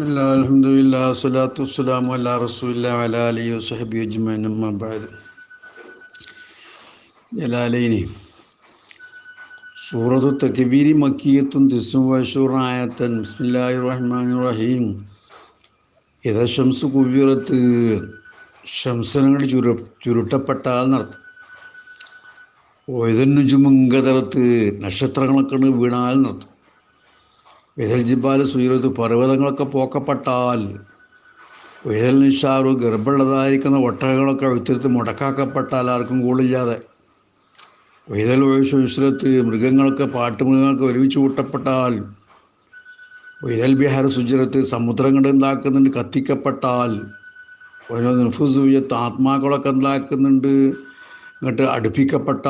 അലഹമുല്ല സൂറത്തു തക്ബീരി മക്കിയത്തും തിസും വഷൂറായത്തൻ ബിസ്മില്ലാഹി റഹ്മാൻ റഹീം ഇത ഷംസ് കുവ്യുറത്ത് ഷംസനങ്ങൾ ചുരു ചുരുട്ടപ്പെട്ടാൽ നടത്തും. ഓയതന്നുജുമുങ്കതറത്ത് നക്ഷത്രങ്ങളൊക്കെ വീണാൽ നടത്തും. വിതൽ ജിബാൽ സുയറത്ത് പർവതങ്ങളൊക്കെ പോക്കപ്പെട്ടാൽ വിഹൽ നിഷാറു ഗർഭമുള്ളതായിരിക്കുന്ന ഒട്ടകങ്ങളൊക്കെ വിത്തിരുത്ത് മുടക്കാക്കപ്പെട്ടാൽ ആർക്കും കൂളില്ലാതെ വൈതൽ വയസ്സു വിശ്രത്ത് മൃഗങ്ങൾക്ക് പാട്ടുമൃഗങ്ങൾക്ക് ഒരുമിച്ച് കൂട്ടപ്പെട്ടാൽ വൈതൽ ബിഹാർ സുചിരത്ത് സമുദ്രം കൊണ്ട് എന്താക്കുന്നുണ്ട് കത്തിക്കപ്പെട്ടാൽ ഓരോ നിർഫുസൂയത്ത് ആത്മാക്കളൊക്കെ എന്താക്കുന്നുണ്ട് എന്നിട്ട് അടുപ്പിക്കപ്പെട്ട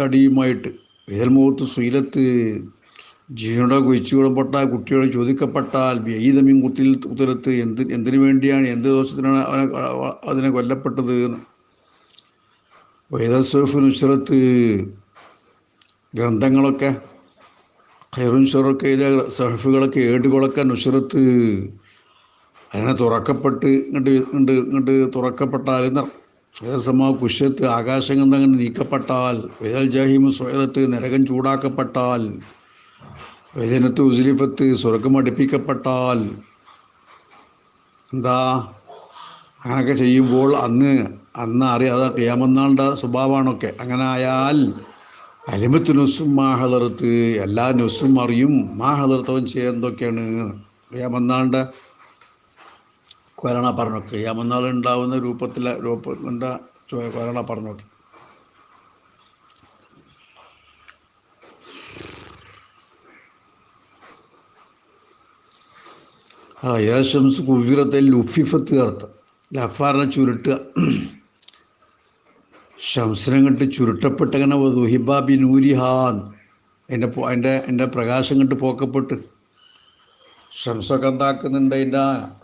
തടിയുമായിട്ട്. വൈതൽ മുഖത്ത് സുയിലത്ത് ജീവനോടെ കുഴിച്ചു വിടപ്പെട്ട കുട്ടിയോട് ചോദിക്കപ്പെട്ടാൽ വ്യയിതമീൻ കുട്ടിയിൽ ഉത്തരത്ത് എന്ത് എന്തിനു വേണ്ടിയാണ് എന്ത് ദോഷത്തിനാണ് അവനെ അതിനെ കൊല്ലപ്പെട്ടത്? എന്ന് നുസ്രത്ത് ഗ്രന്ഥങ്ങളൊക്കെ ഖൈറുൻ ഷറൊക്കെ ചെയ്ത സഹഫുകളൊക്കെ ഏടുകളൊക്കെ നുസ്രത്ത് അതിനെ തുറക്കപ്പെട്ട് ഇങ്ങോട്ട് ഇങ്ങോട്ട് ഇങ്ങോട്ട് തുറക്കപ്പെട്ടാൽ ഏതസമാ കുശത്ത് ആകാശങ്ങൾ അങ്ങനെ നീക്കപ്പെട്ടാൽ വേദൽ ജാഹിമു സ്വയറത്ത് നരകം ചൂടാക്കപ്പെട്ടാൽ വേദനത്ത് ഉസിലിഫത്ത് സ്വർഗം അടുപ്പിക്കപ്പെട്ടാൽ എന്താ? അങ്ങനെയൊക്കെ ചെയ്യുമ്പോൾ അന്ന് അന്ന് അറിയാതെ ക്യാമന്നാളുടെ സ്വഭാവമാണൊക്കെ. അങ്ങനെ ആയാൽ അലിമത്ത് നുസും മാഹദർത്ത് എല്ലാ നുസും അറിയും. മാഹദർത്തവൻ ചെയ്യുന്നതൊക്കെയാണ് ക്യാമന്നാളുടെ കൊരണ പറഞ്ഞൊക്കെ. ക്യാമന്നാൾ ഉണ്ടാവുന്ന രൂപത്തിലെ രൂപ എന്താ കൊരണ പറഞ്ഞൊക്കെ. ആ യേശംസ് കുഫിറത്തെ ലുഫിഫത്ത് കറുത്ത. ലഫാറിനെ ചുരുട്ടുക. ശംസനം കണ്ട് ചുരുട്ടപ്പെട്ടങ്ങനെ ദുഹിബാബി നൂരിഹാൻ. എന്റെ എന്റെ എന്റെ പ്രകാശം കണ്ട് പോക്കപ്പെട്ട്. ശംസൊക്കെ എന്താക്കുന്നുണ്ട് അതിന്റെ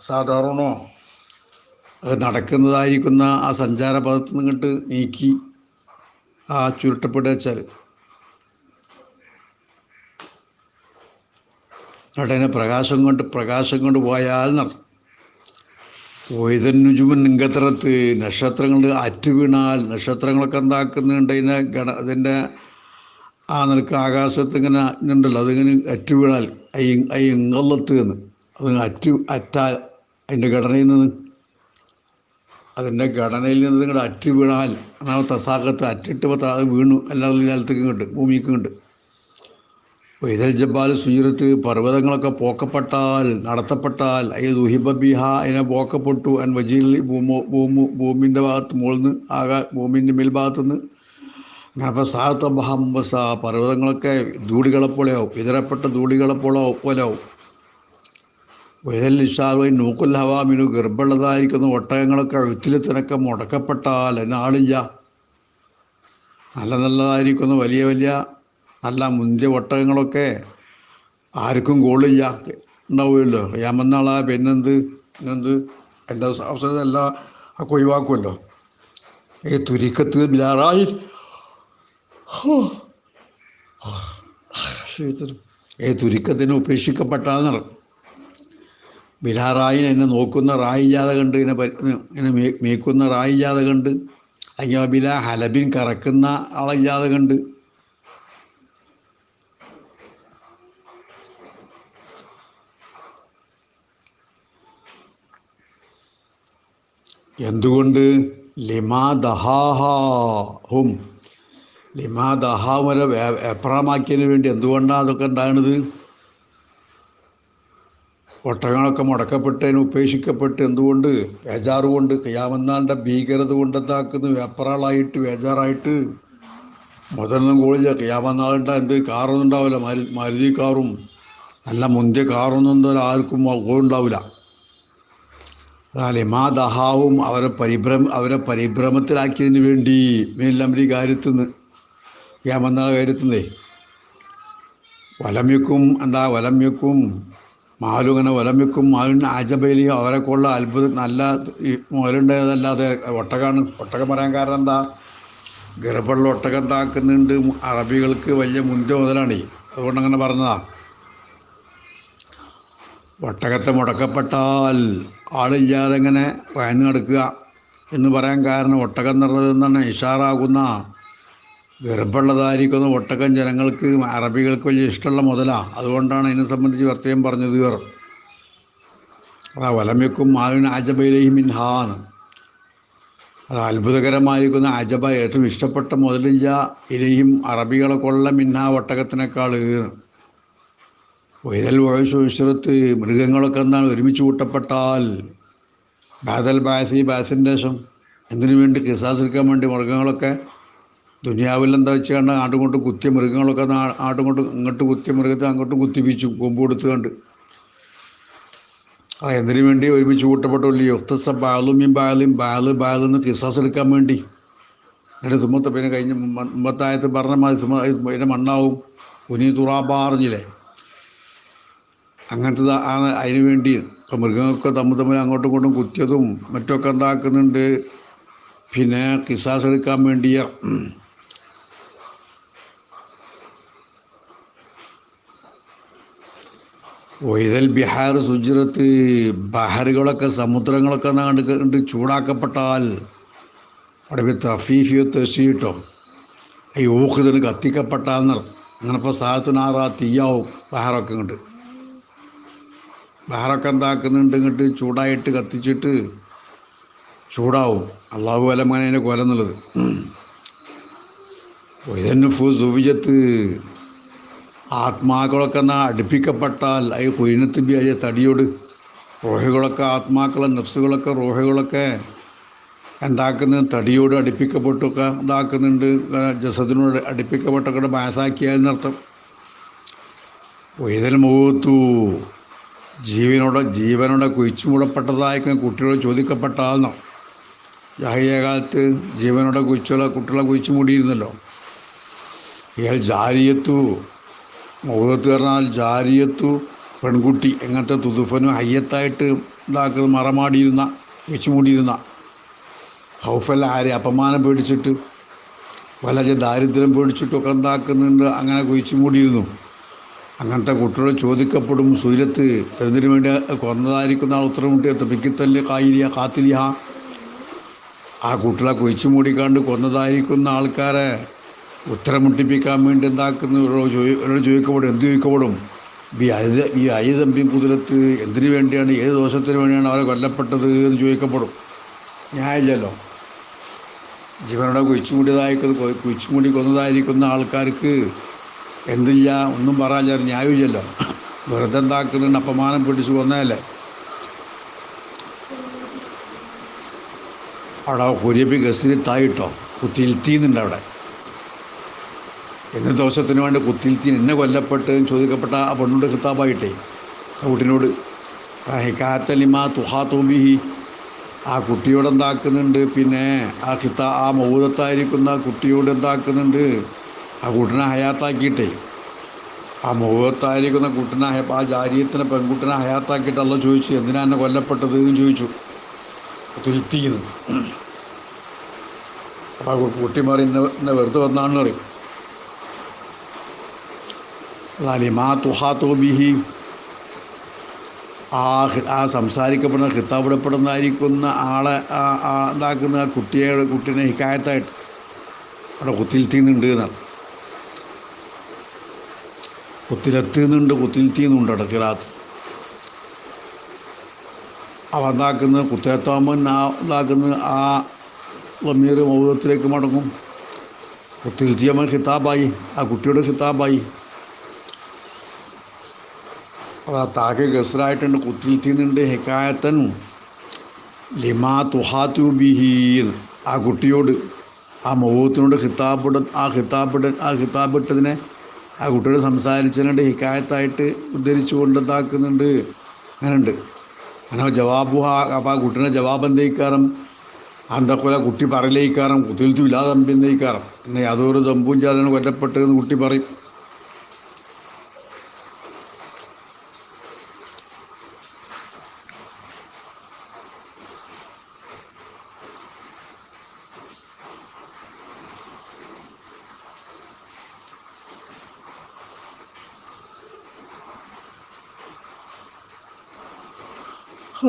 സാധാരണോ? അത് നടക്കുന്നതായിരിക്കുന്ന ആ സഞ്ചാരപഥത്തിൽ നിന്നിട്ട് നീക്കി ആ ചുരുട്ടപ്പെട്ട് വെച്ചാൽ എന്നിട്ട് പ്രകാശം കൊണ്ട് പ്രകാശം കൊണ്ട് പോയാൽ നടന്നു വൈതന്നുജുമൻ നിങ്കത്രത്ത് നക്ഷത്രങ്ങൾ അറ്റു വീണാൽ നക്ഷത്രങ്ങളൊക്കെ എന്താക്കുന്നുണ്ട് അതിനെ ഗണ അതിന്റെ ആ നിനക്ക് ആകാശത്ത് ഇങ്ങനെ ഉണ്ടല്ലോ അതിങ്ങനെ അറ്റു വീണാൽ ഐ ഐ ഇങ്ങല്ലത്ത് എന്ന് അത് അറ്റു അറ്റാൽ അതിന്റെ ഘടനയിൽ നിന്ന്. അതിന്റെ ഘടനയിൽ നിന്ന് നിങ്ങളുടെ അറ്റു വീണാൽ ആ തസാകത്ത് പത്ത് അത് വീണു എല്ലാ നിലത്തേക്കും കണ്ട് ഭൂമിക്കും ഇങ്ങോട്ട്. വൈതൽ ജബ്ബാൽ സുജീറത്ത് പർവതങ്ങളൊക്കെ പോക്കപ്പെട്ടാൽ നടത്തപ്പെട്ടാൽ അയ്യ ദുഹിബ ബിഹ അതിനെ പോക്കപ്പെട്ടു അൻ വജീൽ ഭൂമോ ഭൂമു ഭൂമിന്റെ ഭാഗത്ത് മുകളിൽ ആകാ ഭൂമിന്റെ മേൽഭാഗത്തു നിന്ന് അങ്ങനെ അപ്പോൾ സാഹത്ത ബഹംബസ പർവതങ്ങളൊക്കെ ധൂളികളെപ്പോലെയാവും വിതരപ്പെട്ട ധൂളികളെ പോലെ പോലെയാവും. വൈതൽ നിഷാറുമായി നൂക്കുൽ ഹവാമിനു ഗർഭമുള്ളതായിരിക്കുന്ന ഒട്ടകങ്ങളൊക്കെ എഴുത്തിലെത്തിനൊക്കെ മുടക്കപ്പെട്ടാൽ എന്നെ ആളില്ല നല്ല നല്ലതായിരിക്കുന്ന വലിയ വലിയ നല്ല മുന്തിയ ഒട്ടകങ്ങളൊക്കെ ആർക്കും ഗോളില്ല. ഉണ്ടാവുമല്ലോ യാമന്നാളാ പിന്നെന്ത്? പിന്നെന്ത്? എന്റെ അവസരം എല്ലാം ഒക്കെ ഒഴിവാക്കുമല്ലോ ഈ തുരിക്കത്ത് ബിലാറായി ഏ തുരിക്കത്തിന് ഉപേക്ഷിക്കപ്പെട്ടാൽ നടക്കും ബിലാറായിന് എന്നെ നോക്കുന്ന റായില്ലാതെ കണ്ട് ഇതിനെ ഇങ്ങനെ മേക്കുന്ന റായില്ലാതെ കണ്ട്. അയ്യോ ബില ഹലബിൻ കറക്കുന്ന ആളില്ലാതെ കണ്ട്. എന്തുകൊണ്ട്? ലിമാ ദഹാഹും ലിമാ ദഹാ വരെ വേണ്ടി എന്തുകൊണ്ടാണ് അതൊക്കെ ഉണ്ടാകുന്നത് ഒട്ടകങ്ങളൊക്കെ മുടക്കപ്പെട്ടതിന് ഉപേക്ഷിക്കപ്പെട്ട് എന്തുകൊണ്ട്? വേജാറ് കൊണ്ട് ഭീകരത കൊണ്ട് എന്താക്കുന്നു? വേപ്പറാളായിട്ട് വേജാറായിട്ട് മുതലൊന്നും കൂടില്ല. കയ്യാമന്നാളുടെ എന്ത് കാറൊന്നും ഉണ്ടാവില്ല. മരു മരുതി കാറും. നല്ല മുന്തിയ കാറൊന്നും എന്തായാലും ആർക്കും ഉണ്ടാവില്ല. ലിമാ ദഹാവും അവരെ പരിഭ്രം അവരെ പരിഭ്രമത്തിലാക്കിയതിന് വേണ്ടി മേലമ്പരി കാര്യത്തിൽ നിന്ന് ക്യാമെന്ന കാര്യത്തിൽ നിന്നേ വലമ്യക്കും എന്താ വലമ്യക്കും മാലുങ്ങനെ വലമ്യക്കും മാലിന് ആജബൈലി അവരൊക്കെ ഉള്ള അത്ഭുതം നല്ല മുതലുണ്ടായതല്ലാതെ ഒട്ടകാണ് ഒട്ടകം പറയാൻ കാരണം എന്താ? ഗർഭമുള്ള ഒട്ടകം താക്കുന്നുണ്ട് അറബികൾക്ക് വലിയ മുന്തിയ മുതലാണ്. അതുകൊണ്ട് അങ്ങനെ പറഞ്ഞതാ. ഒട്ടകത്തെ മുടക്കപ്പെട്ടാൽ ആളില്ലാതെ ഇങ്ങനെ വയന്നു കിടക്കുക എന്ന് പറയാൻ കാരണം ഒട്ടകം നിറഞ്ഞതെന്നാണ് ഇഷാറാകുന്ന ഗർഭമുള്ളതായിരിക്കുന്ന ഒട്ടകം ജനങ്ങൾക്ക് അറബികൾക്ക് വലിയ ഇഷ്ടമുള്ള മുതലാണ് അതുകൊണ്ടാണ് ഇതിനെ സംബന്ധിച്ച് പ്രത്യേകം പറഞ്ഞത് ഇവർ. അതാ വലമ്യക്കും മാവിൻ ആജബയിലേഹി മിൻഹാന്ന് അത് അത്ഭുതകരമായിരിക്കുന്ന അജബ ഏറ്റവും ഇഷ്ടപ്പെട്ട മുതലില്ല ഇലയും അറബികളെ കൊള്ള മിൻഹ ഒട്ടകത്തിനേക്കാൾ വൈതൽ വയസ്സു വിശ്രത്ത് മൃഗങ്ങളൊക്കെ എന്നാണ് ഒരുമിച്ച് കൂട്ടപ്പെട്ടാൽ? ബാദൽ ബാസി ബാസിന്റെ ശം എന്തിനു വേണ്ടി കിസാസിരിക്കാൻ വേണ്ടി മൃഗങ്ങളൊക്കെ ദുനിയാവിൽ എന്താ വെച്ച് കണ്ട ആട്ടും കൊണ്ടും കുത്തിയ മൃഗങ്ങളൊക്കെ ആട്ടും ഇങ്ങോട്ട് കുത്തിയ മൃഗത്തെ അങ്ങോട്ടും കുത്തിപ്പിച്ചു കൊമ്പ് കൊടുത്ത് കണ്ട്. ആ എന്തിനു വേണ്ടി ഒരുമിച്ച് കൂട്ടപ്പെട്ടുള്ളൂ ഒത്തസ ബാലുമിയും ബാലും ബാൽ ബാലെന്ന് കിസാസ് എടുക്കാൻ വേണ്ടി. എന്നിട്ട് സുമത്ത് പിന്നെ കഴിഞ്ഞ മുമ്പ- മുമ്പത്തായത്ത് പറഞ്ഞ മാതിരി സുമ പിന്നെ മണ്ണാവും. കുനി തുറാപ്പാറിഞ്ഞില്ലേ അങ്ങനത്തെ ആ അതിന് വേണ്ടി ഇപ്പം മൃഗങ്ങളൊക്കെ തമ്മിൽ തമ്മിൽ അങ്ങോട്ടും ഇങ്ങോട്ടും കുത്തിയതും മറ്റൊക്കെ എന്താക്കുന്നുണ്ട്. പിന്നെ കിസാസ് എടുക്കാൻ വേണ്ടിയ വൈതൽ ബിഹാർ സുജിറത്ത് ബഹറുകളൊക്കെ സമുദ്രങ്ങളൊക്കെ കണ്ട് ചൂടാക്കപ്പെട്ടാൽ അവിടെ തഫീഫിയോ തെസിയിട്ടോ ഈ ഊഹത്തിന് കത്തിക്കപ്പെട്ടാൽ അങ്ങനെ ഇപ്പോൾ സാഹത്തിനാറാ തീയാവും ബഹറൊക്കെ ഇങ്ങോട്ട്. ബഹറൊക്കെ എന്താക്കുന്നുണ്ട് ഇങ്ങോട്ട് ചൂടായിട്ട് കത്തിച്ചിട്ട് ചൂടാവും. അള്ളാഹു വലമാനെ കൊല എന്നുള്ളത്. വൈതന്നു ഫു സുവിജത്ത് ആത്മാക്കളൊക്കെ എന്നാ അടുപ്പിക്കപ്പെട്ടാൽ അത് കുയിനത്ത് ബിയായ തടിയോട് റോഹകളൊക്കെ ആത്മാക്കളെ നഫ്സുകളൊക്കെ റോഹകളൊക്കെ എന്താക്കുന്നത് തടിയോട് അടുപ്പിക്കപ്പെട്ടൊക്കെ ഇതാക്കുന്നുണ്ട്. ജസത്തിനോട് അടുപ്പിക്കപ്പെട്ടൊക്കെ ബാസാക്കിയാൽ എന്നർത്ഥം. വൈതൽ മുഖത്തു ജീവനോടെ ജീവനോടെ കുഴിച്ചു മൂടപ്പെട്ടതായിരിക്കും കുട്ടികളോട് ചോദിക്കപ്പെട്ടാൽന്നോ ജാഹിയകാലത്ത് ജീവനോടെ കുഴിച്ചുള്ള കുട്ടികളെ കുഴിച്ചു മൂടിയിരുന്നല്ലോ ഇയാൾ ജാരിയത്തു മുഖത്ത് പറഞ്ഞാൽ ജാരിയത്തു പെൺകുട്ടി എങ്ങനത്തെ തുതുഫനും ഹയ്യത്തായിട്ട് ഇതാക്കുന്നത് മറമാടിയിരുന്ന കുഴിച്ചു മൂടിയിരുന്ന ഹൗഫല്ല ആരെ അപമാനം പേടിച്ചിട്ട് വളരെ ദാരിദ്ര്യം പേടിച്ചിട്ടൊക്കെ എന്താക്കുന്നുണ്ട് അങ്ങനെ കുഴിച്ചു മൂടിയിരുന്നു അങ്ങനത്തെ കുട്ടികൾ ചോദിക്കപ്പെടും സൂര്യത്ത് എന്തിനു വേണ്ടി കൊന്നതായിരിക്കുന്ന ആൾ ഉത്തരം മുട്ടി പിക്കിത്തല്ല് കായിലിയ കാത്തിലിയ ആ കുട്ടികളെ കുഴിച്ചു മൂടിക്കാണ്ട് കൊന്നതായിരിക്കുന്ന ആൾക്കാരെ ഉത്തരം മുട്ടിപ്പിക്കാൻ വേണ്ടി എന്താക്കുന്നു? ഒരാൾ ചോദിക്കപ്പെടും എന്ത് ചോദിക്കപ്പെടും? ഈ അയത് ഈ അയതമ്പി കുതിരത്ത് എന്തിനു വേണ്ടിയാണ് ഏത് ദോഷത്തിന് വേണ്ടിയാണ് അവരെ കൊല്ലപ്പെട്ടത്? എന്ന് ചോദിക്കപ്പെടും. ന്യായമില്ലല്ലോ. ജീവനോടെ കുഴിച്ചുമൂടിയതായിരിക്കുന്ന കുഴിച്ചുമൂടി കൊന്നതായിരിക്കുന്ന ആൾക്കാർക്ക് എന്തില്ല ഒന്നും പറയാൻ ന്യായമില്ലല്ലോ വെറുതെ എന്താക്കുന്നുണ്ട് അപമാനം പിടിച്ചു കൊന്നതല്ലേ? അവിടെ കുര്യപ്പി ഗസിന് തായിട്ടോ കുത്തിൽത്തീന്നുണ്ട് അവിടെ. എന്ന ദോഷത്തിന് വേണ്ടി കുത്തിൽത്തീൻ എന്നെ കൊല്ലപ്പെട്ട് ചോദിക്കപ്പെട്ട ആ പെണ്ണുണ്ട് കിത്താബായിട്ടേ ആ കുട്ടിനോട് തുഹാ തോബിഹി ആ കുട്ടിയോട് എന്താക്കുന്നുണ്ട്? പിന്നെ ആ കിത്താ ആ മൗതത്തായിരിക്കുന്ന കുട്ടിയോട് എന്താക്കുന്നുണ്ട്? ആ കുട്ടനെ ഹയാത്താക്കിയിട്ടേ. ആ മുഖത്തായിരിക്കുന്ന കുട്ടിനെ ആ ജാരിയത്തിനെ പെൺകുട്ടിനെ ഹയാത്താക്കിയിട്ടല്ല ചോദിച്ചു. എന്തിനാ എന്നെ കൊല്ലപ്പെട്ടത് എന്ന് ചോദിച്ചു. തുരുത്തിക്കുന്നു. അപ്പോൾ ആ കുട്ടി മാറി ഇന്ന് ഇന്ന് വെറുതെ വന്നാണെന്ന് പറയും. ലിമാ തുഹാത്തോ ബിഹി. ആ ആ സംസാരിക്കപ്പെടുന്ന ഹിത്താവിടപ്പെടുന്നതായിരിക്കുന്ന ആളെ ഇതാക്കുന്ന കുട്ടിയെ കുട്ടീനെ ഹിക്കായത്തായിട്ട് അവിടെ കുത്തിൽത്തീന്നുണ്ട് എന്നാണ്. കുത്തിലെത്തുന്നുണ്ട് കുത്തിലെത്തിയുന്നുണ്ട് അവിടെ കിറാത്ത് അവ എന്താക്കുന്നത് കുത്തിലെത്താകുമ്പോൾ ആ ഇതാക്കുന്നത് ആ ലമീർ മൗതത്തിലേക്ക് മടങ്ങും. കുത്തിൽത്തിയമ്മ ഖിതാബായി ആ കുട്ടിയുടെ ഖിതാബായി അത് ആ താക്ക് ഗസറായിട്ടുണ്ട് കുത്തിലെത്തിയുന്നുണ്ട് ഹിക്കായത്തൻ. ലിമാ തുഹാത്തു ബിഹീൻ ആ കുട്ടിയോട് ആ മൗഹത്തിനോട് ഖിതാബിട ആ ഖിതാബിട ആ ഖിതാബിട്ടതിനെ ആ കുട്ടിയോട് സംസാരിച്ചതിനുണ്ട് ഹിക്കായത്തായിട്ട് ഉദ്ധരിച്ചു കൊണ്ട് ഇതാക്കുന്നുണ്ട് അങ്ങനെയുണ്ട്. അങ്ങനെ ജവാബു അപ്പോൾ ആ കുട്ടീനെ ജവാബ് എന്തേക്കാരം അന്തക്കൊല കുട്ടി പറയിലേക്കാറും കുത്തിൽത്തു ഇല്ലാതെ തമ്പിന്നേക്കാരം പിന്നെ യാതൊരു തമ്പും ചാതനും കൊല്ലപ്പെട്ടതെന്ന് കുട്ടി പറയും. അങ്ങനെ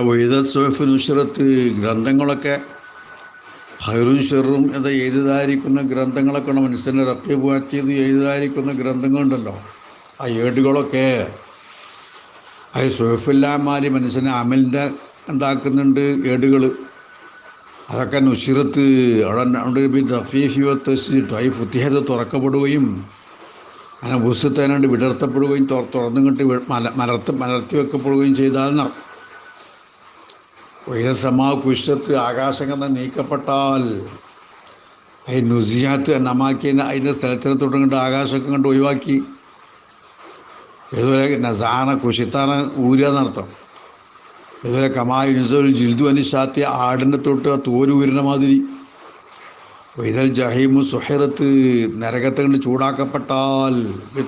വൈദ സോഫനുഷറത്ത് ഗ്രന്ഥങ്ങളൊക്കെ ഹൈറും ഷെറും എന്ന് എഴുതായിരിക്കുന്ന ഗ്രന്ഥങ്ങളൊക്കെ മനുഷ്യനെ റക്കി മാറ്റിയത് എഴുതായിരിക്കുന്ന ഗ്രന്ഥങ്ങളുണ്ടല്ലോ. ആ ഏടുകളൊക്കെ അത് സുഹഫില്ലാമാലി മനുഷ്യനെ അമലിന്റെ ഉണ്ടാക്കുന്നുണ്ട് ഏടുകൾ. അതൊക്കെ നുഷിറത്ത് അവിടെ ഫുത്തിഹത്ത് തുറക്കപ്പെടുകയും അങ്ങനെ ബുസ്സത്തേനാണ്ട് വിടർത്തപ്പെടുകയും തുറ- തുറന്നുകിട്ട് വി- മല മലർത്ത് മലർത്തി വെക്കപ്പെടുകയും ചെയ്താൽ വൈദസമാ കുശത്ത് ആകാശം കണ്ട നീക്കപ്പെട്ടാൽ അതിന് നുസിയാത്ത് നമാക്കിയതിന് അതിന്റെ സ്ഥലത്തിനെ തുടങ്ങിയിട്ട് ആകാശമൊക്കെ കണ്ട് ഒഴിവാക്കി. ഇതുവരെ നസാന കുശിത്താന ഊരുക എന്നർത്ഥം ഇതുവരെ കമാ യുനിസൽ ജിൽദു അനുശാത്തി ആടിന്റെ തൊട്ട് ആ തോര് ഊരുന്ന മാതിരി. ഇതൽ ജഹീമു സുഹറത്ത് നരകത്തെ കൊണ്ട് ചൂടാക്കപ്പെട്ടാൽ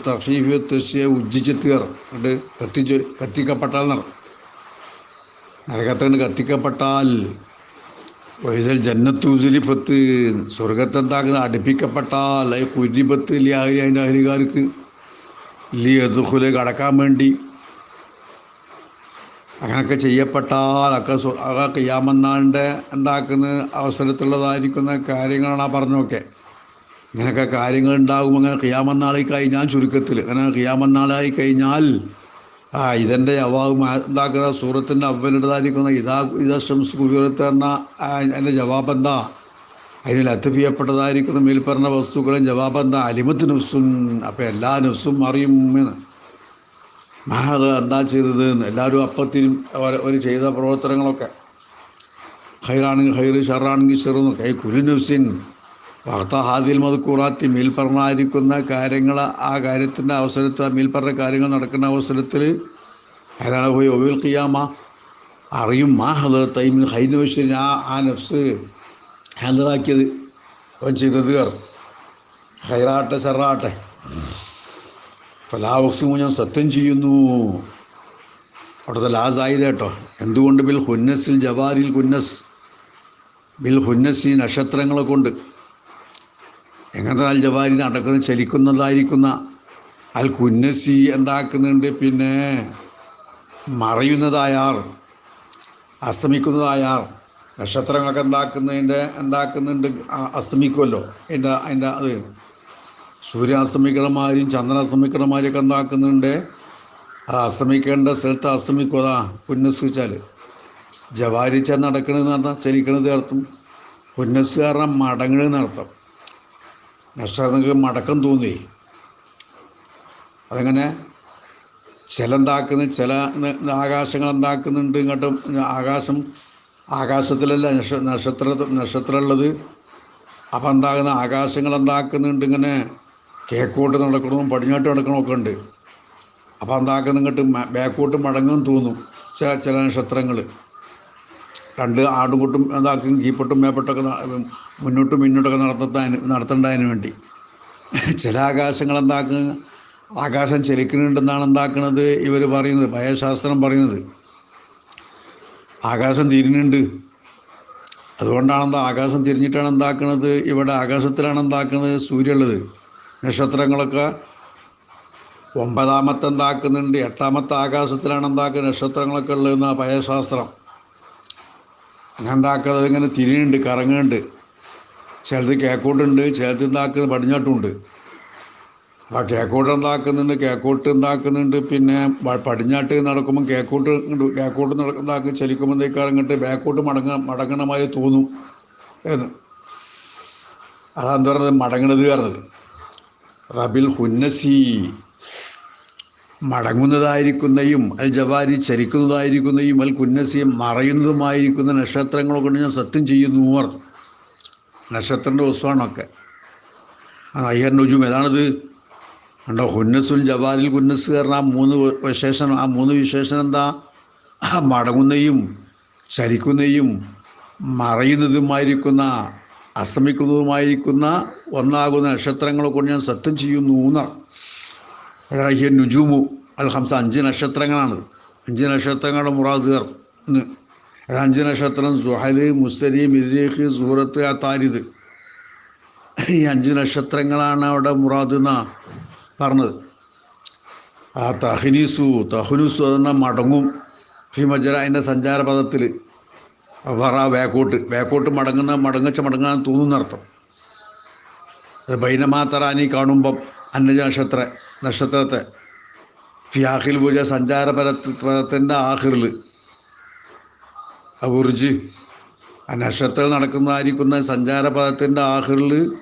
തഫീഫ്യത്ത് ഉജ്ജിച്ചെത്തുകർ കൊണ്ട് കത്തിച്ച് കത്തിക്കപ്പെട്ടാൽ നടക്കും നരകത്തെ കൊണ്ട് കത്തിക്കപ്പെട്ടാൽ വൈസൽ ജന്നത്തൂസിലിഫത്ത് സ്വർഗത്തെന്താക്കുന്ന അടുപ്പിക്കപ്പെട്ടാൽ കുരിപത്ത് ലിയാഹി അതിന്റെ അഹരികാർക്ക് ലി എതുഹുൽ കടക്കാൻ വേണ്ടി. അങ്ങനെയൊക്കെ ചെയ്യപ്പെട്ടാൽ ഒക്കെ അതൊക്കെ കയ്യാമന്നാളിന്റെ എന്താക്കുന്ന അവസരത്തിലുള്ളതായിരിക്കുന്ന കാര്യങ്ങളാണ് ആ പറഞ്ഞൊക്കെ ഇങ്ങനെയൊക്കെ കാര്യങ്ങൾ ഉണ്ടാകും അങ്ങനെ ഖിയാമന്നാളായി കഴിഞ്ഞാൽ ചുരുക്കത്തിൽ. അങ്ങനെ ഖിയാമന്നാളായി കഴിഞ്ഞാൽ ആ ഇതെന്റെ ജവാബ് എന്താക്കുന്ന സൂറത്തിന്റെ അവലുടേതായിരിക്കുന്ന ഇതാ ഇതാ ശംസ് കുബീറത്ത് എന്ന അതിന്റെ ജവാബ് എന്താ അതിന് ലത്തഫിയപ്പെട്ടതായിരിക്കുന്ന മേൽപ്പറഞ്ഞ വസ്തുക്കളും ജവാബന്ത? അലിമത്ത് നഫ്സും അപ്പം എല്ലാ നഫ്സും അറിയും എന്ന്. മഹത് എന്താ ചെയ്തത് എന്ന്. എല്ലാവരും അപ്പത്തിനും അവർ- ചെയ്ത പ്രവർത്തനങ്ങളൊക്കെ. ഹൈറാണെങ്കിൽ ഹൈറ് ഷെറാണെങ്കിൽ ഷെറെന്ന് കൈ കുലു നഫ്സിൻ. വാർത്ത ഹാദിൽ മത് കുറാത്തി മേൽപ്പറഞ്ഞായിരിക്കുന്ന കാര്യങ്ങൾ ആ കാര്യത്തിന്റെ അവസരത്തിൽ ആ മേൽപ്പറഞ്ഞ കാര്യങ്ങൾ നടക്കുന്ന അവസരത്തിൽ ഏതാണ് പോയി ഒവിൽ കിയാമ അറിയും മാ ഹദർ തൈമിൽ ഹൈനോഷിന് ആ ആ നഫ്സ് ഹാജറാക്കിയത് അവൻ ചെയ്തത് കയർ ഹൈറാട്ടെ സെറാട്ടെ. ഫലാവക്സിമു ഞാൻ സത്യം ചെയ്യുന്നു. അവിടുത്തെ ലാസായത് കേട്ടോ. എന്തുകൊണ്ട്? ബിൽ ഹുന്നസിൽ ജവാരിൽ കുന്നസ്. ബിൽ ഹുന്നസി നക്ഷത്രങ്ങളെ കൊണ്ട്. എങ്ങനെയാൽ ജവാരി നടക്കുന്ന ചലിക്കുന്നതായിരിക്കുന്ന അൽ കുന്നസി എന്താക്കുന്നുണ്ട്? പിന്നെ മറയുന്നതായാർ അസ്തമിക്കുന്നതായാർ നക്ഷത്രങ്ങളൊക്കെ എന്താക്കുന്നതിന്റെ എന്താക്കുന്നുണ്ട് അസ്തമിക്കുമല്ലോ. അതിന്റെ അതിന്റെ അത് സൂര്യാസ്തമിക്കണമാരും ഒക്കെ എന്താക്കുന്നുണ്ട്. അത് അസ്തമിക്കേണ്ട സ്ഥലത്ത് അസ്തമിക്കും. അതാ പുന്നസ്വിച്ചാൽ ജവാരിച്ച നടക്കണമെന്ന് പറഞ്ഞാൽ ചലിക്കണത് അർത്ഥം പുന്നസ് കാരണം മടങ്ങണെന്ന് അർത്ഥം നക്ഷത്രങ്ങൾക്ക് മടക്കം തോന്നി. അതങ്ങനെ ചില എന്താക്കുന്ന ചില ആകാശങ്ങൾ എന്താക്കുന്നുണ്ട് ഇങ്ങോട്ടും ആകാശം ആകാശത്തിലല്ല നക്ഷ നക്ഷത്ര നക്ഷത്രം ഉള്ളത് അപ്പം എന്താകുന്ന ആകാശങ്ങൾ എന്താക്കുന്നുണ്ട് ഇങ്ങനെ കേക്കോട്ട് നടക്കണതും പടിഞ്ഞാട്ട് നടക്കണമൊക്കെ ഉണ്ട്. അപ്പം എന്താക്കുന്ന ബാക്കോട്ട് മടങ്ങും തോന്നും ചില ചില നക്ഷത്രങ്ങൾ രണ്ട് ആടും കൊട്ടും എന്താക്കും കീപ്പൊട്ടും മേപ്പൊട്ടൊക്കെ മുന്നോട്ടും പിന്നോട്ടൊക്കെ നടത്താൻ നടത്തേണ്ടതിന് വേണ്ടി. ചില ആകാശങ്ങൾ എന്താക്കുക ആകാശം ചലിക്കുന്നുണ്ടെന്നാണ് എന്താക്കുന്നത് ഇവർ പറയുന്നത് ഭയശാസ്ത്രം പറയുന്നത്. ആകാശം തിരിഞ്ഞുണ്ട് അതുകൊണ്ടാണ് എന്താ ആകാശം തിരിഞ്ഞിട്ടാണ് എന്താക്കുന്നത് ഇവിടെ ആകാശത്തിലാണ് എന്താക്കുന്നത് സൂര്യനുള്ളത്. നക്ഷത്രങ്ങളൊക്കെ ഒമ്പതാമത്തെ എന്താക്കുന്നുണ്ട്. എട്ടാമത്തെ ആകാശത്തിലാണ് എന്താക്കുന്നത് നക്ഷത്രങ്ങളൊക്കെ ഉള്ളതെന്നാ ഭയശാസ്ത്രം അങ്ങനെ എന്താക്കുന്നത് ഇങ്ങനെ തിരിയുന്നുണ്ട് കറങ്ങുന്നുണ്ട്. ചിലത് കേക്കോട്ടുണ്ട് ചിലത് എന്താക്കുന്നത് പടിഞ്ഞാട്ടുമുണ്ട്. അപ്പോൾ കേക്കോട്ട് ഉണ്ടാക്കുന്നുണ്ട് കേക്കോട്ട് ഉണ്ടാക്കുന്നുണ്ട് പിന്നെ പടിഞ്ഞാട്ട് നടക്കുമ്പോൾ കേക്കോട്ട് ഇങ്ങോട്ട് കേക്കോട്ട് നടക്കുന്നതാക്കി ചലിക്കുമ്പോഴത്തേക്കാർ ഇങ്ങോട്ട് ബാക്കോട്ട് മടങ്ങ മടങ്ങണ മാതിരി തോന്നും. എന്ന്. അതെന്താ പറയുന്നത്? മടങ്ങണത് പറഞ്ഞത്. റബിൽ ഹുന്നസി. മടങ്ങുന്നതായിരിക്കുന്നതും അൽ ജവാരി ചരിക്കുന്നതായിരിക്കുന്നതും അൽ കുന്നസി മറയുന്നതുമായിരിക്കുന്ന നക്ഷത്രങ്ങളെ ഞാൻ സത്യം ചെയ്യുന്നു പറഞ്ഞു. നക്ഷത്രന്റെ വസ്തുവാണൊക്കെ. അയ്യർ നുജും ഏതാണിത്? കണ്ടോ ഹുന്നസുൽ ജവാലിൽ കുന്നസ് കാരണം ആ മൂന്ന് വിശേഷണം ആ മൂന്ന് വിശേഷണം എന്താ? മടങ്ങുന്നയും ചരിക്കുന്നയും മറയുന്നതുമായിരിക്കുന്ന അസ്തമിക്കുന്നതുമായിരിക്കുന്ന ഒന്നാകുന്ന നക്ഷത്രങ്ങളെ കൊണ്ട് ഞാൻ സത്യം ചെയ്യുന്നു എന്നാണ്. ഹിയ നുജൂമു അൽ അഞ്ച് നക്ഷത്രങ്ങളാണ്. അഞ്ച് നക്ഷത്രങ്ങളുടെ മുറാദുകർ എന്ന്. അഞ്ച് നക്ഷത്രം സുഹൽ മുസ്തരി മിരീഖ് സൂറത്ത് അത്താരിദ് ഈ അഞ്ച് നക്ഷത്രങ്ങളാണ് അവിടെ മുറാദ് എന്നാ? പറഞ്ഞത്. ആ തഹനീസു തഹ്നൂസു അതെന്ന മടങ്ങും. ഫി മജറ അതിന്റെ സഞ്ചാരപഥത്തിൽ പറ വേക്കോട്ട്. വേക്കോട്ട് മടങ്ങുന്ന മടങ്ങച്ച മടങ്ങാൻ തോന്നുന്നർത്ഥം. അത് ബൈനമാത്തറാനി കാണുമ്പം അന്നജ നക്ഷത്ര നക്ഷത്രത്തെ. ഫിയാഹിൽ പൂജ സഞ്ചാരപര പദത്തിന്റെ ആഹിറിൽ ആ ഉർജ് ആ നക്ഷത്രം നടക്കുന്നതായിരിക്കുന്ന സഞ്ചാരപഥത്തിന്റെ ആഹിറിൽ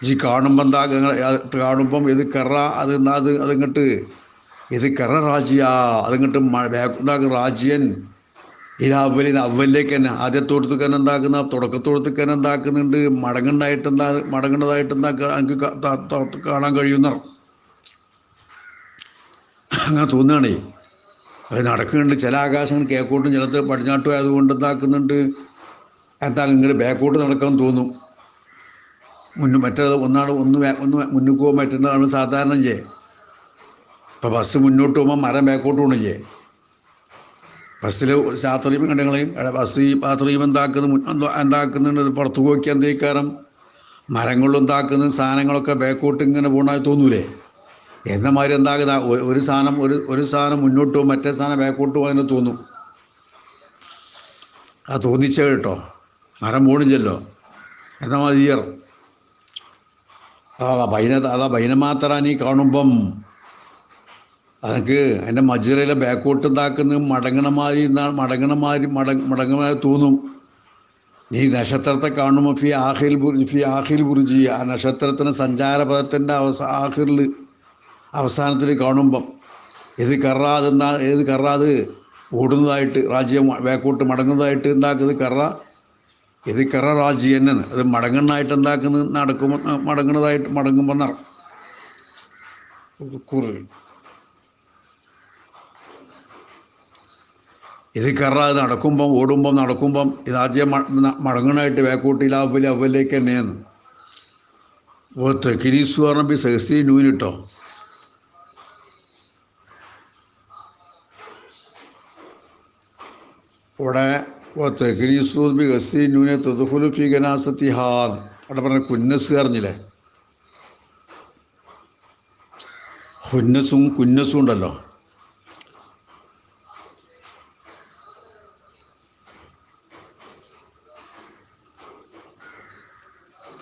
ജി കാണുമ്പോൾ എന്താ കാണുമ്പം ഇത് കറ അത് എന്താ അത് അതിങ്ങോട്ട് ഇത് കറ റാജിയ അതിങ്ങോട്ട് ബാക്ക് റാജിയൻ? ഇത് അവലിന് അവലിലേക്ക് തന്നെ ആദ്യത്തോടത്ത് തന്നെ എന്താക്കുന്ന തുടക്കത്തോടത്ത് തന്നെ എന്താക്കുന്നുണ്ട് മടങ്ങണ്ടായിട്ട് എന്താ മടങ്ങേണ്ടതായിട്ട് എന്താക്കുക എനിക്ക് കാണാൻ കഴിയുന്ന അങ്ങനെ തോന്നുകയാണേ. അത് നടക്കുന്നുണ്ട് ചില ആകാശങ്ങൾ കേക്കോട്ടും ചിലത്ത് പടിഞ്ഞാട്ടും ആയതുകൊണ്ട് എന്താക്കുന്നുണ്ട് എന്താ ഇങ്ങനെ ബാക്കോട്ട് നടക്കാൻ തോന്നും. മുന്നു മറ്റേത് ഒന്നാണ് ഒന്ന് ഒന്ന് മുന്നിൽ പോകാൻ പറ്റുന്നതാണ് സാധാരണ ചെയ്യേ ഇപ്പോൾ ബസ് മുന്നോട്ട് പോകുമ്പോൾ മരം ബാക്കോട്ട് പോകണില്ലേ ബസ്സിൽ യാത്രയും കണ്ടങ്ങളെയും ബസ് ഈ യാത്രയും എന്താക്കുന്നു എന്താക്കുന്നുണ്ട് പുറത്തു പോയിക്കാൻ തേക്കാറും മരങ്ങളും എന്താക്കുന്ന സാധനങ്ങളൊക്കെ ബാക്കോട്ട് ഇങ്ങനെ പോകണമായി തോന്നൂലേ? എന്ന മാതിരി എന്താകുന്ന ഒരു സാധനം ഒരു ഒരു സാധനം മുന്നോട്ട് പോകും മറ്റേ സാധനം ബാക്കോട്ട് പോകാൻ തോന്നും ആ തോന്നിച്ചേ കേട്ടോ. മരം പോണില്ലല്ലോ. എന്നാൽ മതിയർ അതാ ബൈന അതാ ബൈനമാത്ര നീ കാണുമ്പം. അതൊക്കെ അതിന്റെ മജ്രയിലെ ബാക്കോട്ട് ഉണ്ടാക്കുന്ന മടങ്ങണ മാതിരി മടങ്ങണ മാതിരി മട മടങ്ങണ തോന്നും. നീ നക്ഷത്രത്തെ കാണുമ്പോൾ ഫി ആഹിൽ ഫി ആഹിൽ ബുർജി ആ നക്ഷത്രത്തിന് സഞ്ചാരപഥത്തിന്റെ അവസ ആഹിറിൽ അവസാനത്തിൽ കാണുമ്പം. ഇത് കറാത് ഏത് കറാത് ഓടുന്നതായിട്ട് രാജ്യം ബാക്കോട്ട് മടങ്ങുന്നതായിട്ട് എന്താക്കുന്നത് കറ? ഇത് കറ രാജി തന്നെയാണ്. അത് മടങ്ങണ്ണായിട്ട് എന്താക്കുന്നത് നടക്കുമ്പോൾ മടങ്ങുന്നതായിട്ട് മടങ്ങുമ്പോൾ നിറ കുറി. ഇത് കറ നടക്കുമ്പം ഓടുമ്പം നടക്കുമ്പം ഇത് ആദ്യം മടങ്ങണായിട്ട് വേക്കൂട്ടിയിൽ അവൽ അവലിലേക്ക് തന്നെയാണ്. ഓ തെക്കിനീസ് പറഞ്ഞപ്പോൾ സെക്സ്റ്റി നൂനിട്ടോ ഇവിടെ ഓ തെക്കിനീസു ബി ഗസ്തി നൂനെ തുതുഫുലു ഫി ഗനാസത്തി ഹാദ് അവിടെ പറഞ്ഞ കുന്നസ് അറിഞ്ഞില്ലേ ഹുന്നസും കുന്നസും ഉണ്ടല്ലോ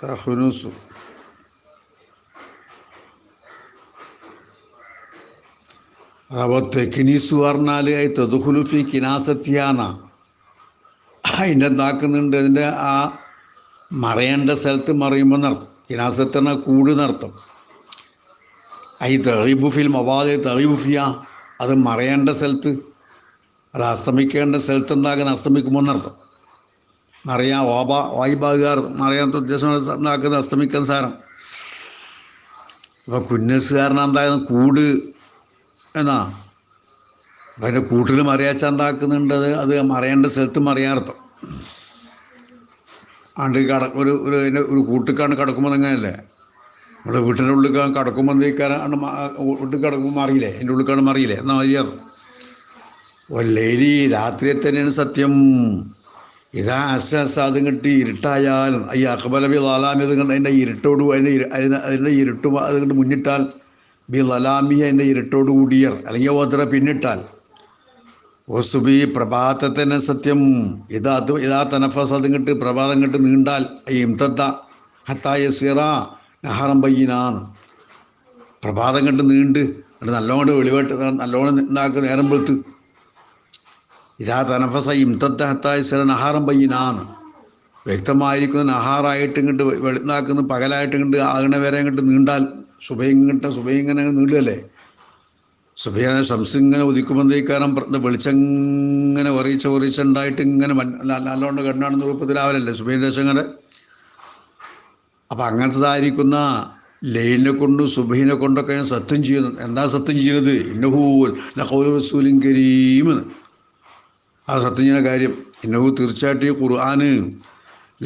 തഹുനുസു അപ്പോൾ തെക്കിനീസ് പറഞ്ഞാൽ തെതുഹുലുഫി കിനാസത്യാന അതിന്റെ എന്താക്കുന്നുണ്ട് അതിന്റെ ആ മറയേണ്ട സ്ഥലത്ത് മറയുമ്പോൾ നടത്തും. കിനാസത്തിന കൂട് നടത്തും. ഈ തെറിബുഫിൽ മൊബാദ് തെളിബുഫിയ അത് മറയേണ്ട സ്ഥലത്ത് അത് അസ്തമിക്കേണ്ട സ്ഥലത്ത് എന്താക്കുന്ന അസ്തമിക്കുമ്പോൾ നടത്തും. മറിയാ ഓബ വായിബാകുകാർ മറിയാത്ത ഉദ്ദേശം എന്താക്കുന്ന അസ്തമിക്കാൻ സാരം. അപ്പോൾ കുന്നസുകാരൻ എന്തായിരുന്നു കൂട് എന്നാ? അവന്റെ കൂട്ടിൽ മറിയാച്ച എന്താക്കുന്നുണ്ട്? അത് അത് മറിയേണ്ട സ്ഥലത്ത് മറിയാർത്ഥം ആണ്ട് കട ഒരു ഒരു അതിന്റെ ഒരു കൂട്ടിക്കാണ് കിടക്കുമ്പോൾ അങ്ങനെയല്ലേ? നമ്മുടെ വീട്ടിന്റെ ഉള്ളിൽ കിടക്കുമ്പോൾ എന്തേക്കാരാണ് വീട്ടിൽ കിടക്കുമ്പോൾ മറിയില്ലേ? എന്റെ ഉള്ളിൽ മറിയില്ലേ? എന്നാൽ മതിയാറ് ഒല്ലേലി രാത്രിയെ തന്നെയാണ് സത്യം. ഇതാ അശ്വാസാദം കിട്ടി ഇരുട്ടായാലും ഈ അക്ബലബി ലാലാമി അത് കണ്ട് അതിന്റെ ഇരുട്ടോട് അതിന്റെ അതിന്റെ ഇരുട്ട് അത് കണ്ട് മുന്നിട്ടാൽ ബി ലലാമി അതിന്റെ ഇരുട്ടോട് കൂടിയർ അല്ലെങ്കിൽ ഓത്ര പിന്നിട്ടാൽ ഒസുബി പ്രഭാതത്തിന് സത്യം. ഇതാ അത് ഇതാ തനഫസ് അതും പ്രഭാതം കിട്ട് നീണ്ടാൽ ഇംതത്ത ഹത്തായ സിറ നഹറം ബയ്യനാണ് പ്രഭാതം കണ്ട് നീണ്ട് എന്നിട്ട് നല്ലോണം വെളിവാട്ട് നല്ലോണം ഇതാക്കി നേരം വെളുത്ത്. ഇതാ തനഫസ ഇംതത്ത ഹത്തായ സിറ നഹാറം പയ്യനാണ് വ്യക്തമായിരിക്കുന്ന നഹാറായിട്ട് ഇങ്ങോട്ട് വെളുന്നാക്കുന്ന പകലായിട്ട് ഇങ്ങോട്ട് ആകണ വരെ ഇങ്ങോട്ട് നീണ്ടാൽ സുബൈ ഇങ്ങോട്ട് സുബൈ ഇങ്ങനെ നീളുകയല്ലേ സുബൈ ശംസ് ഇങ്ങനെ ഉദിക്കുമ്പോഴേക്കാരം വെളിച്ചം വെളിച്ചങ്ങനെ ഒറിയിച്ച ഒറിയിച്ചുണ്ടായിട്ട് ഇങ്ങനെ നല്ലോണ്ട് കണ്ണാണെന്ന രൂപത്തിലാവലല്ലേ സുബൈന്റെ ശേഷം ഇങ്ങനെ അപ്പം അങ്ങനത്തതായിരിക്കുന്ന ലൈനെ കൊണ്ടും സുബൈനെ കൊണ്ടൊക്കെ ഞാൻ സത്യം ചെയ്യുന്നു എന്താ സത്യം ചെയ്യുന്നത്? ഇന്നഹൂൽ റസൂലിൻ കരീമെന്ന് ആ സത്യം ചെയ്യുന്ന കാര്യം. ഇന്നഹു തീർച്ചയായിട്ടും ഈ ഖുർആാന്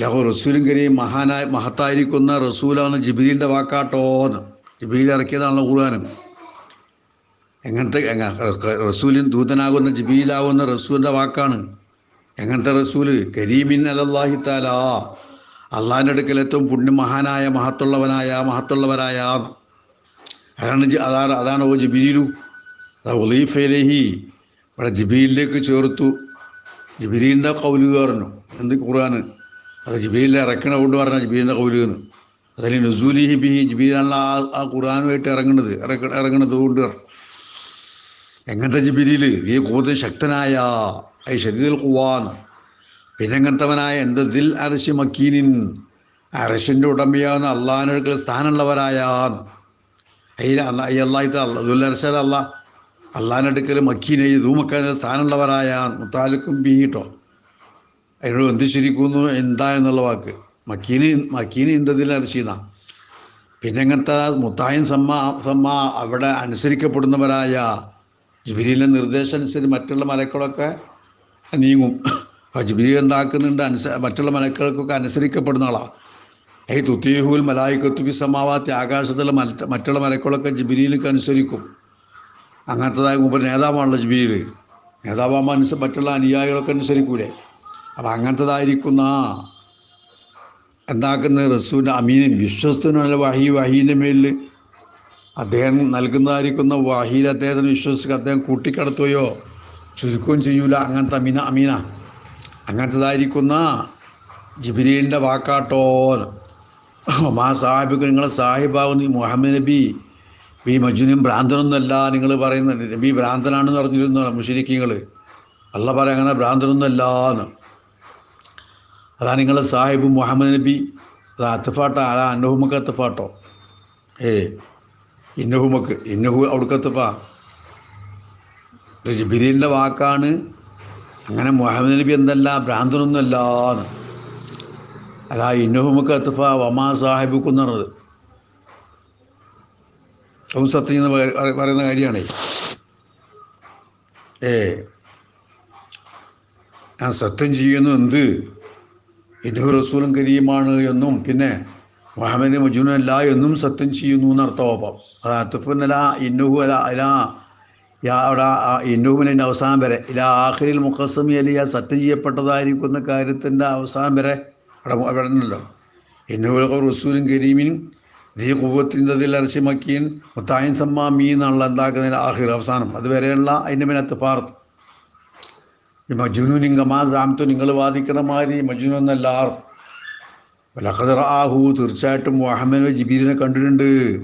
ലഹു റസൂലിൻ കരീം മഹാനായ മഹത്തായിരിക്കുന്ന റസൂലാണ് ജിബിലിന്റെ വാക്കാട്ടോന്ന് ജിബിലിൽ ഇറക്കിയതാണല്ലോ ഖുർആാനും എങ്ങനത്തെ എങ്ങ- റസൂലിൻ ദൂതനാകുന്ന ജിബിയിലാവുന്ന റസൂലിന്റെ വാക്കാണ്. എങ്ങനത്തെ റസൂൽ? കരീമിൻ അലല്ലാഹി താല അള്ളാഹിന്റെ അടുക്കൽ ഏറ്റവും പുണ്യമഹാനായ മഹത്തുള്ളവനായ മഹത്തുള്ളവരായ. അതാണ് അതാണ് അതാണ് ഓ ജിബിരിലു. ഒലീഫലഹി ഇവിടെ ജിബിയിലേക്ക് ചേർത്തു. ജിബിലിന്റെ കൗലു പറഞ്ഞു. എന്ത് ഖുർആന്? അത് ജിബിലിനെ ഇറക്കണ കൊണ്ട് പറഞ്ഞ ജിബിലിന്റെ കൗലു എന്ന്. അതിൽ നുസൂലിഹി ബിഹി ജിബിലാണ് ആ ഖുറാനുമായിട്ട് ഇറങ്ങുന്നത് ഇറങ്ങുന്നത് കൊണ്ട്. എങ്ങനത്തെ ജിബിരിയിൽ ഈ കൂത് ശക്തനായ ഐ ശരീരൽ കുവാന്ന് പിന്നെ എന്റെ ദിൽ അരശി മക്കീനിൻ അരശിന്റെ ഉടമയാന്ന് അള്ളാഹിനടുക്കൽ സ്ഥാനമുള്ളവരായാന്ന് അയ്യ അല്ല ഈ അള്ളാഹിത്ത അല്ല അള്ളാഹിനടുക്കൽ മക്കീനെ ധൂമക്ക സ്ഥാനമുള്ളവരായ മുത്താലിക്കും ബീട്ടോ അതിനോട് എന്ത് ശരിക്കുന്നു എന്താ എന്നുള്ള വാക്ക്. മക്കീന് മക്കീന് ഇന്ദതിൽ അരശീന പിന്നെ എങ്ങനത്തെ മുത്തായൻ സമ്മ സമ്മ അവിടെ അനുസരിക്കപ്പെടുന്നവരായ ജിബിരിയിലെ നിർദ്ദേശം അനുസരിച്ച് മറ്റുള്ള മലക്കളൊക്കെ നീങ്ങും. ജിബിരി എന്താക്കുന്നുണ്ട്? അനുസ മറ്റുള്ള മലക്കൾക്കൊക്കെ അനുസരിക്കപ്പെടുന്ന ആളാണ് ഐ തുത്തീഹുൽ മലായിക്കത്തുബി സമാവാത്തി ആകാശത്തിലെ മറ്റ മറ്റുള്ള മലക്കളൊക്കെ ജിബിരിയിലേക്ക് അനുസരിക്കും. അങ്ങനത്തതായ മുമ്പ് നേതാവാണല്ലോ ജിബിരിയിൽ നേതാവാകുമ്പോൾ അനുസ മറ്റുള്ള അനുയായികളൊക്കെ അനുസരിക്കൂലേ. അപ്പം അങ്ങനത്തതായിരിക്കുന്ന. എന്താക്കുന്ന? റസൂൽ അമീനും വിശ്വസ്തനുള്ള വഹി വഹീന്റെ മേലിൽ അദ്ദേഹം നൽകുന്നതായിരിക്കുന്ന വാഹിയിൽ അദ്ദേഹത്തിന് വിശ്വസിക്കുക. അദ്ദേഹം കൂട്ടിക്കടത്തുകയോ ചുരുക്കുകയും ചെയ്യൂല. അങ്ങനത്തെ അമീന അമീന. അങ്ങനത്തേതായിരിക്കുന്ന ജിബിരീന്റെ വാക്കാട്ടോ. മാ സാഹിബിക്ക് നിങ്ങൾ സാഹിബാവുന്ന ഈ മുഹമ്മദ് നബി ഈ മജുനും ഭ്രാന്തനൊന്നുമല്ല നിങ്ങൾ പറയുന്നത്. നബി ഭ്രാന്തനാണെന്ന് പറഞ്ഞിരുന്നു മുഷരിക്കിങ്ങൾ അല്ല പറയാം അങ്ങനെ ഭ്രാന്തനൊന്നുമല്ല എന്ന്. അതാണ് നിങ്ങളെ സാഹിബ് മുഹമ്മദ് നബി. അതാ അത്തഫാട്ടോ. അതാ അന്നഹുമക്ക് അത്തഫാട്ടോ. ഏ. ഇന്നഹുമക്ക് ഇന്നഹു അവിടുക്കത്തപ്പാ. ജിബിരിന്റെ വാക്കാണ്. അങ്ങനെ മുഹമ്മദ് നബി എന്തല്ല ഭ്രാന്തനൊന്നുമല്ല അതാ ഇന്നഹുമക്ക് അത്തഫ വമാ സാഹിബുക്ക് എന്ന് പറഞ്ഞത് അതും സത്യം എന്ന് പറ- പറയുന്ന കാര്യമാണ്. ഏ ഞാൻ സത്യം ചെയ്യുന്നു എന്ത്? ഇന്നഹു റസൂലും കരീമാണ് എന്നും പിന്നെ മുഹമ്മദ് മജുനല്ല എന്നും സത്യം ചെയ്യുന്നു എന്നർത്ഥം അത് അത്തഫുനല ഇന്നുഹു അല അല അവിടെ ആ ഇന്നുഹുവിന്റെ അവസാനം വരെ. ഇല ആഖിരിൽ മുഖസമി അലിയ സത്യം ചെയ്യപ്പെട്ടതായിരിക്കുന്ന കാര്യത്തിന്റെ അവസാനം വരെ അവിടെ അവിടെ ഉണ്ടല്ലോ. ഇന്നഹു റസൂലും കരീമിനും ദീ കുവത്തിന്റെ അതിൽ അരച്ചി മക്കീൻ മുത്തായിൻ സമ്മാ മീ എന്നുള്ള എന്താക്കുന്നതിന് ആഹിർ അവസാനം. അതുവരെയുള്ള അതിന്റെ മേലെ അത്തഫാർത്ത് ഈ മജുനു നിങ്കമാ സാമത്തു നിങ്ങൾ വാദിക്കണമാതിരി മജുനു എന്നല്ല ലഖദർ ആഹു തീർച്ചയായിട്ടും മുഹമ്മദ് ജിബീലിനെ കണ്ടിട്ടുണ്ട്.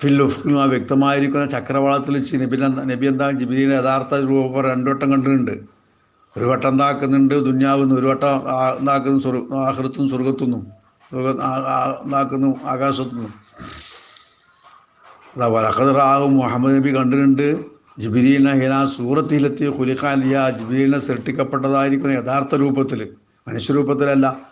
ഫിൽ ഉഫ്ഖിനും ആ വ്യക്തമായിരിക്കുന്ന ചക്രവാളത്തിൽ വെച്ച് നബി നബി എന്താ ജിബീലിനെ യഥാർത്ഥ രൂപം രണ്ടു വട്ടം കണ്ടിട്ടുണ്ട്. ഒരു വട്ടം എന്താക്കുന്നുണ്ട് ദുന്യാവുന്നു ഒരു വട്ടം എന്താക്കുന്നു സ്വർഗ ആഹൃത്തും സ്വർഗത്തുനിന്നും സ്വർഗ ആ- ആ- എന്താക്കുന്നു ആകാശത്തുനിന്നും അതാ വലഖദറാഹും മുഹമ്മദ് നബി കണ്ടിട്ടുണ്ട്. ജിബിരീന ഹിന സൂറത്തിലെത്തി ഹുലിഖാലിയ ജിബിരീനെ സൃഷ്ടിക്കപ്പെട്ടതായിരിക്കുന്ന യഥാർത്ഥ രൂപത്തിൽ മനുഷ്യരൂപത്തിലല്ല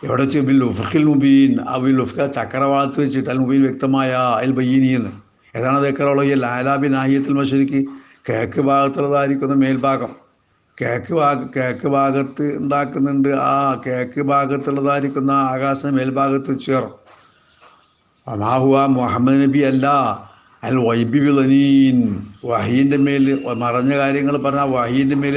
എവിടെ വെച്ച് ബിൽ ഉഫഖിൽ മുബീൻ ആ ബിൽ ഉഫ്ക ചക്രവാളത്ത് വെച്ചിട്ട് അൽ മുബീൻ വ്യക്തമായ അൽ ബയ്യീനി എന്ന്. ഏതാണ് ദേക്കറുള്ള ഈ ലാലാബി നാഹിയത്തിൽ മഷരിക്ക് കിഴക്ക് ഭാഗത്തുള്ളതായിരിക്കുന്ന മേൽഭാഗം. കിഴക്ക് ഭാഗ കിഴക്ക് ഭാഗത്ത് ഉണ്ടാക്കുന്നുണ്ട് ആ കിഴക്ക് ഭാഗത്തുള്ളതായിരിക്കുന്ന ആകാശം മേൽഭാഗത്ത് ചേർ മാഹു ആ മുഹമ്മദ് നബി അല്ല അൽ വൈബി വിളനീൻ വഹീന്റെ മേൽ മറഞ്ഞ കാര്യങ്ങൾ പറഞ്ഞാൽ വഹീന്റെ മേൽ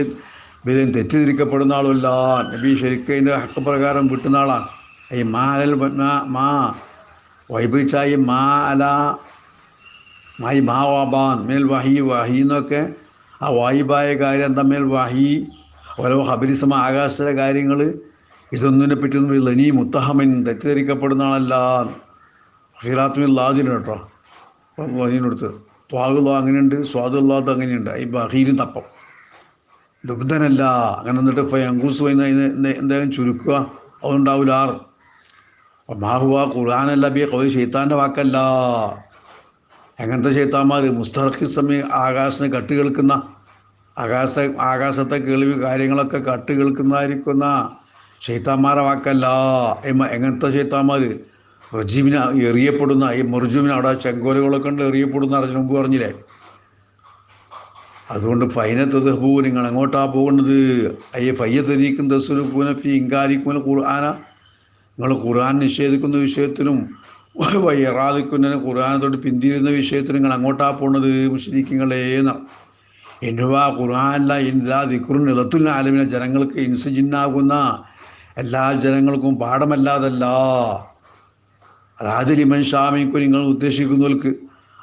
വിലൻ തെറ്റിദ്ധരിക്കപ്പെടുന്ന ആളുമല്ല. നബി ശരിക്കതിന്റെ ഹക്കപ്രകാരം ഹക്ക് പ്രകാരം കിട്ടുന്ന ആളാണ് ഈ മാ അലൽ മാ- മാ. വൈബിച്ചായി മാ അല. മായി മാ വാബാൻ മേൽ വഹി വഹി എന്നൊക്കെ. ആ വായിബായ കാര്യം തമ്മിൽ വഹി. ഓരോ ഹബരിസമ ആകാശത്തിലെ കാര്യങ്ങൾ ഇതൊന്നിനെ പറ്റിയൊന്നും ഇനി മുത്തഹമൻ തെറ്റിദ്ധരിക്കപ്പെടുന്ന ആളല്ല. ഹിറാത്തുമിൽ ലാദിന് കേട്ടോ. വഹീനെടുത്ത്. ത്വാഗുള്ള അങ്ങനെയുണ്ട് സ്വാദുല്ലാത്ത അങ്ങനെയുണ്ട്. ഈ ബഹീരും തപ്പം. ലുബ്ധനല്ല. അങ്ങനെ എന്നിട്ട് ഫയങ്കൂസ് എന്തെങ്കിലും ചുരുക്കുക അതുണ്ടാവില്ല ആറ് മാഹുവ ഖുർആാനല്ല ബി കൗ ഷെയ്ത്താന്റെ വാക്കല്ല. എങ്ങനത്തെ ഷെയ്ത്താന്മാർ മുസ്തഹി സമയം ആകാശത്തിന് കട്ട് കേൾക്കുന്ന ആകാശ ആകാശത്തെ കേൾവി കാര്യങ്ങളൊക്കെ കട്ട് കേൾക്കുന്നതായിരിക്കുന്ന ഷെയ്ത്താന്മാരെ വാക്കല്ല. എങ്ങനത്തെ ഷെയ്ത്താന്മാർ റജീമിനെ എറിയപ്പെടുന്ന ഈ മുർജുമിനെ അവിടെ ചെങ്കോലുകളൊക്കെ ഉണ്ട് എറിയപ്പെടുന്ന അറിഞ്ഞു മുമ്പ് പറഞ്ഞില്ലേ? അതുകൊണ്ട് ഫൈനത്ത് ദഹബൂ നിങ്ങൾ പോകുന്നത് അയ്യ ഫയ്യ തെരീക്കും ദസുരു പൂനഫി ഇങ്കാരിക്കും ഖുർആന. നിങ്ങൾ ഖുർആൻ നിഷേധിക്കുന്ന വിഷയത്തിലും വയ്യറാദിക്കുന്നതിന് ഖുർആാനത്തോട് പിന്തിരുന്ന വിഷയത്തിൽ നിങ്ങൾ അങ്ങോട്ടാ പോണത് മുസ്ലിങ്ങളേന്ന് എന്നുവാ ഖുർആാനല്ല ഇൻദാ ദിക്റുൻ ഇളത്തുൽ ആലമിനെ. ജനങ്ങൾക്ക് ഇൻസജിന്നാകുന്ന എല്ലാ ജനങ്ങൾക്കും പാഠമല്ലാതല്ല. അതായത് ലിമൻ ഷാമിക്കു നിങ്ങൾ ഉദ്ദേശിക്കുന്നവർക്ക്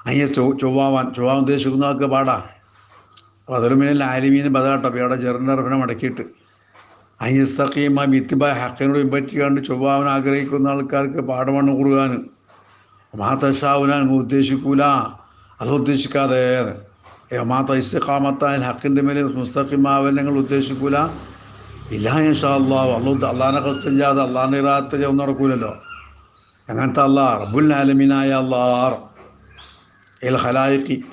അയ്യ ചൊവ്വാവാൻ ചൊവ്വാൻ ഉദ്ദേശിക്കുന്നവർക്ക് പാടാ. അപ്പോൾ ആലിമീൻ ആലിമീന് ബദാട്ടോ അപ്പോൾ ഇവിടെ ജെറിന്റെ മടക്കിയിട്ട് അയ്യസ്തഖീമ മിത്തിബ ഹക്കിനോട് പിൻപറ്റിക്കാണ്ട് ചൊവ്വാവൻ ആഗ്രഹിക്കുന്ന ആൾക്കാർക്ക് പാഠമാണ് കുറുകാൻ മാതഷാവുനാൻ ഉദ്ദേശിക്കൂല. അത് ഉദ്ദേശിക്കാതെ. മാത ഇസ്തിഖാമത്താൽ ഹക്കിന്റെ മേലെ മുസ്തഖിമാവൻ ഞങ്ങൾ ഉദ്ദേശിക്കൂല. ഇല്ല ഇൻഷാ അള്ളാഹ് അള്ളു അള്ളാഹിനെ കസ്തില്ലാതെ അള്ളാഹിന്റെ ഇറാത്ത് ഒന്നും നടക്കൂലല്ലോ. അങ്ങനത്തെ അള്ളാഹ് റബ്ബുൽ ആലമീനായ അള്ളാഹ് എൽ ഹലായിക്കി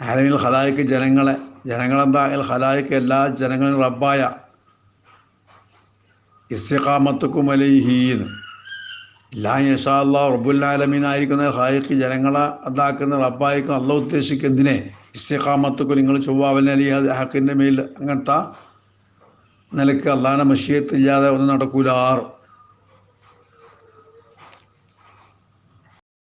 ആലമിൽ ഹലായിക്ക് ജനങ്ങളെ ജനങ്ങളെന്താ? എൽ ഹലായിക്ക് എല്ലാ ജനങ്ങളും റബ്ബായ. ഇസ്തിഖാമത്തുക്കും അലൈഹീന്ന് ലാ യഷാ അള്ളാഹ് റബ്ബുല്ലാലമീനായിരിക്കുന്ന ഹായിക്ക് ജനങ്ങളെ അതാക്കുന്ന റബ്ബായിക്കും അല്ല ഉദ്ദേശിക്കും എന്തിനെ? ഇസ്തിഖാമത്തുക്കും നിങ്ങൾ ചൊവ്വാവലിനെ അല്ലെങ്കിൽ ഹാക്കിന്റെ മേൽ അങ്ങനത്തെ നിലയ്ക്ക് അള്ളാഹിനെ മഷിയത്തില്ലാതെ ഒന്നും നടക്കൂല ആറ്